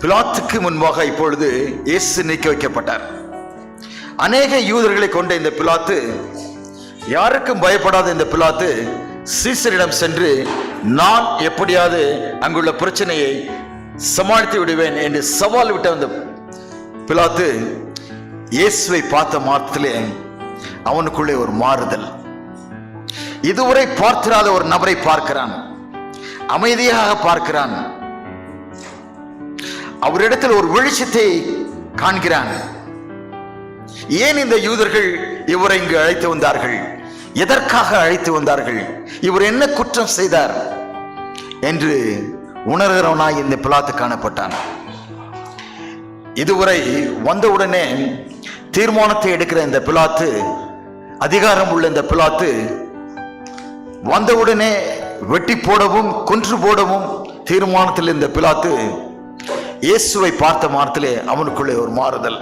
பிலாத்துக்கு முன்பாக இப்பொழுது இயேசு நீக்கி வைக்கப்பட்டார். அநேக யூதர்களை கொண்ட இந்த பிலாத்து யாருக்கும் பயப்படாத இந்த பிலாத்து சீசரிடம் சென்று நான் எப்படியாவது அங்குள்ள பிரச்சனையை சமாளித்து விடுவேன் என்று சவால் விட்ட அந்த பிலாத்து இயேசுவை பார்த்த மாத்திலே அவனுக்குள்ளே ஒரு மாறுதல். இதுவரை பார்த்திராத ஒரு நபரை பார்க்கிறான். அமைதியாக பார்க்கிறான். அவரிடத்தில் ஒரு வெளிச்சத்தை காண்கிறான் ஏன் இந்த யூதர்கள் இவரை இங்கு அழைத்து வந்தார்கள்? எதற்காக அழைத்து வந்தார்கள்? இவர் என்ன குற்றம் செய்தார்? என்று உணர்கிறவனாய் இந்த பிளாத்து காணப்பட்டான். இதுவரை வந்தவுடனே தீர்மானத்தை எடுக்கிற இந்த பிளாத்து அதிகாரம் உள்ள இந்த பிளாத்து வந்தவுடனே வெட்டி போடவும் கொன்று போடவும் தீர்மானத்தில் இந்த பிளாத்து இயேசுவை பார்த்த மாதத்திலே அவனுக்குள்ளே ஒரு மாறுதல்.